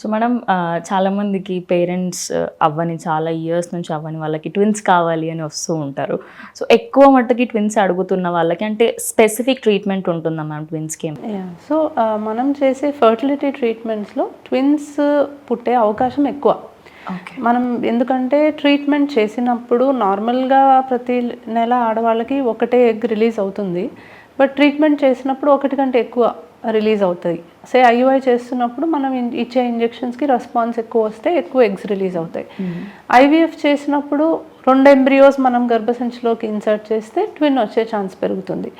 So madam ఆ, చాలా మందికి పేరెంట్స్ అవ్వని చాలా ఇయర్స్ నుంచి అవ్వని వాళ్ళకి ట్విన్స్ కావాలి అని వస్తూ ఉంటారు. సో ఎక్కువ మట్టుకి ట్విన్స్ అడుగుతున్న వాళ్ళకి అంటే స్పెసిఫిక్ ట్రీట్మెంట్ ఉంటుందా మ్యామ్ ట్విన్స్కి సో మనం చేసే ఫర్టిలిటీ ట్రీట్మెంట్స్లో ట్విన్స్ పుట్టే అవకాశం ఎక్కువ. మనం ఎందుకంటే ట్రీట్మెంట్ చేసినప్పుడు నార్మల్గా ప్రతి నెల ఆడవాళ్ళకి ఒకటే ఎగ్ రిలీజ్ అవుతుంది. బట్ ట్రీట్మెంట్ చేసినప్పుడు ఒకటి కంటే ఎక్కువ. రిలీజ్ అవుతాయి సే ఐయుఐ చేస్తున్నప్పుడు మనం ఇచ్చే ఇంజెక్షన్స్కి రెస్పాన్స్ ఎక్కువ వస్తే ఎక్కువ ఎగ్స్ రిలీజ్ అవుతాయి. ఐవీఎఫ్ చేసినప్పుడు రెండు ఎంబ్రియోస్ మనం గర్భసంచిలోకి ఇన్సర్ట్ చేస్తే ట్విన్ వచ్చే ఛాన్స్ పెరుగుతుంది.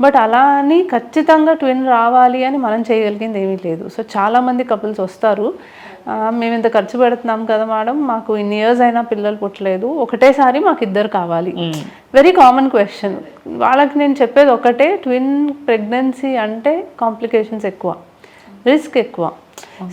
బట్ అలా అని ఖచ్చితంగా ట్విన్ రావాలి అని మనం చేయగలిగింది ఏమీ లేదు. సో చాలామంది కపుల్స్ వస్తారు. "ఆ, మేము ఇంత ఖర్చు పెడుతున్నాం కదా మేడం మాకు ఇన్ని ఇయర్స్ అయినా పిల్లలు పుట్టలేదు ఒకటేసారి మాకు ఇద్దరు కావాలి. వెరీ కామన్ క్వశ్చన్ వాళ్ళకి నేను చెప్పేది ఒకటే ట్విన్ ప్రెగ్నెన్సీ అంటే కాంప్లికేషన్స్ ఎక్కువ రిస్క్ ఎక్కువ.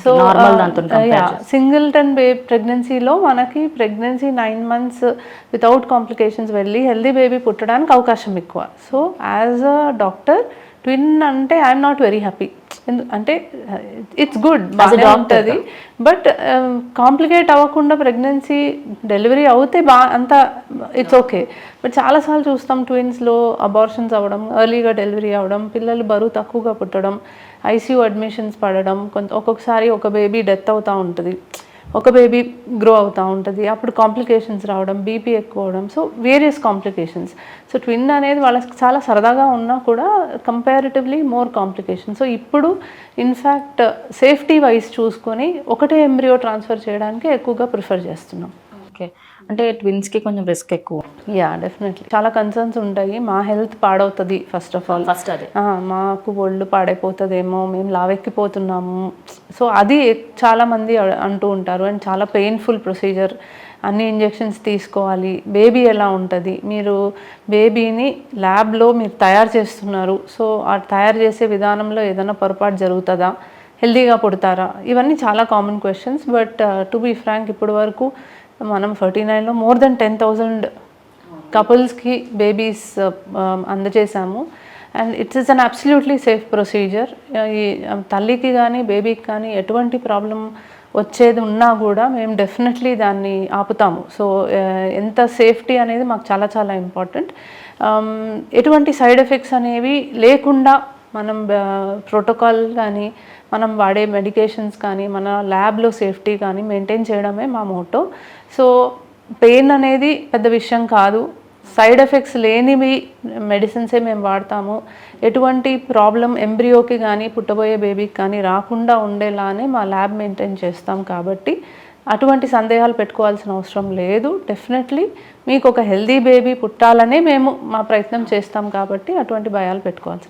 సో compare సింగిల్టన్ బే ప్రెగ్నెన్సీలో మనకి pregnancy nine months without complications వెళ్ళి హెల్దీ బేబీ పుట్టడానికి అవకాశం ఎక్కువ. So as a doctor twin అంటే ఐఎమ్ నాట్ వెరీ హ్యాపీ అంటే ఇట్స్ గుడ్ బాగా ఉంటుంది. బట్ కాంప్లికేట్ అవ్వకుండా ప్రెగ్నెన్సీ డెలివరీ అవుతే బా అంత ఇట్స్ ఓకే బట్ చాలాసార్లు చూస్తాం ట్విన్స్లో అబార్షన్స్ అవ్వడం ఎర్లీగా డెలివరీ అవ్వడం పిల్లలు బరువు తక్కువగా పుట్టడం ఐసీయూ అడ్మిషన్స్ పడడం కొంత ఒక్కొక్కసారి ఒక బేబీ డెత్ అవుతూ ఉంటుంది. ఒక బేబీ గ్రో అవుతూ ఉంటుంది. అప్పుడు కాంప్లికేషన్స్ రావడం బీపీ ఎక్కువ అవడం. So various complications so twin అనేది వాళ్ళకి చాలా సరదాగా ఉన్నా కూడా కంపారిటివ్లీ మోర్ కాంప్లికేషన్ సో ఇప్పుడు ఇన్ఫ్యాక్ట్ సేఫ్టీ వైజ్ చూసుకొని ఒకటే ఎంబ్రియో ట్రాన్స్ఫర్ చేయడానికి ఎక్కువగా ప్రిఫర్ చేస్తున్నాం. ఓకే. అంటే ట్విన్స్కి కొంచెం రిస్క్ ఎక్కువ. యా డెఫినెట్లీ చాలా కన్సర్న్స్ ఉంటాయి. మా హెల్త్ పాడవుతుంది ఫస్ట్ ఆఫ్ ఆల్ ఫస్ట్ అదే. మాకు ఒళ్ళు పాడైపోతుందేమో మేము లావెక్కిపోతున్నాము. సో అది చాలా మంది అ- అంటూ ఉంటారు. అండ్ చాలా పెయిన్ఫుల్ ప్రొసీజర్ అన్ని ఇంజెక్షన్స్ తీసుకోవాలి. బేబీ ఎలా ఉంటుంది? మీరు బేబీని ల్యాబ్లో మీరు తయారు చేస్తున్నారు. సో ఆ తయారు చేసే విధానంలో ఏదైనా పొరపాటు జరుగుతుందా? హెల్దీగా పుడతారా? ఇవన్నీ చాలా common questions but to be frank ఇప్పటి వరకు మనం ఫార్టీ నైన్లో మోర్ దెన్ టెన్ థౌజండ్ కపుల్స్కి babies అందజేశాము. And it's is an absolutely safe procedure. ఈ తల్లికి కానీ బేబీకి కానీ ఎటువంటి ప్రాబ్లం వచ్చేది ఉన్నా కూడా మేము డెఫినెట్లీ దాన్ని ఆపుతాము. సో ఎంత సేఫ్టీ అనేది మాకు చాలా చాలా ఇంపార్టెంట్. ఎటువంటి సైడ్ ఎఫెక్ట్స్ అనేవి లేకుండా మనం ప్రోటోకాల్ కానీ మనం వాడే మెడికేషన్స్ కానీ మన ల్యాబ్లో సేఫ్టీ కానీ మెయింటైన్ చేయడమే మా మోటో. సో పెయిన్ అనేది పెద్ద విషయం కాదు. సైడ్ ఎఫెక్ట్స్ లేనివి మెడిసిన్సే మేము వాడతాము. ఎటువంటి ప్రాబ్లం ఎంబ్రియోకి కానీ పుట్టబోయే బేబీకి కానీ రాకుండా ఉండేలానే మా ల్యాబ్ మెయింటైన్ చేస్తాం కాబట్టి అటువంటి సందేహాలు పెట్టుకోవాల్సిన అవసరం లేదు. డెఫినెట్లీ మీకు ఒక హెల్దీ బేబీ పుట్టాలనే మేము మా ప్రయత్నం చేస్తాం కాబట్టి అటువంటి భయాలు పెట్టుకోవాల్సిన